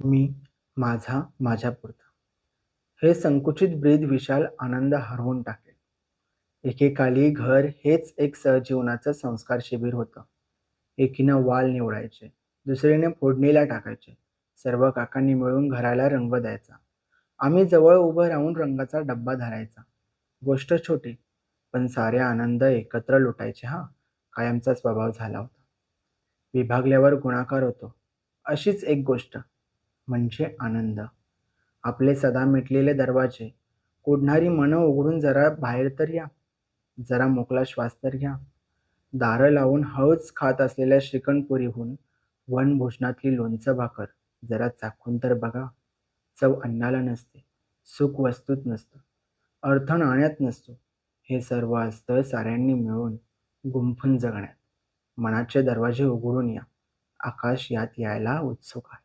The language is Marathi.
मी माझा माझ्यापुरता. हे संकुचित ब्रीद विशाल आनंद हरवून टाकेल. एकेकाली घर हेच एक सहजीवनाचं संस्कार शिबिर होतं. एकीनं वाल निवडायचे दुसरीने फोडणीला टाकायचे सर्व काकांनी मिळून घराला रंग द्यायचा. आम्ही जवळ उभं राहून रंगाचा डब्बा धरायचा. गोष्ट छोटी पण सारे आनंद एकत्र लुटायचे हा कायमचा स्वभाव झाला होता. विभागल्यावर गुणाकार होतो. अशीच एक गोष्ट. म्हणजे आनंद. आपले सदा मिटलेले दरवाजे. कोडणारी मनं उघडून जरा बाहेर तर या. जरा मोकळा श्वास तर घ्या. दारं लावून हळूच खात असलेल्या श्रीखंडपुरीहून वनभोजनातली लोणचं भाकर जरा चाखून तर बघा. चव अन्नाला नसते. सुख वस्तूत नसतं. अर्थ नाण्यात नसतो. हे सर्व असतं साऱ्यांनी मिळून गुंफून जगण्यात. मनाचे दरवाजे उघडून या. आकाश यात यायला उत्सुक आहे.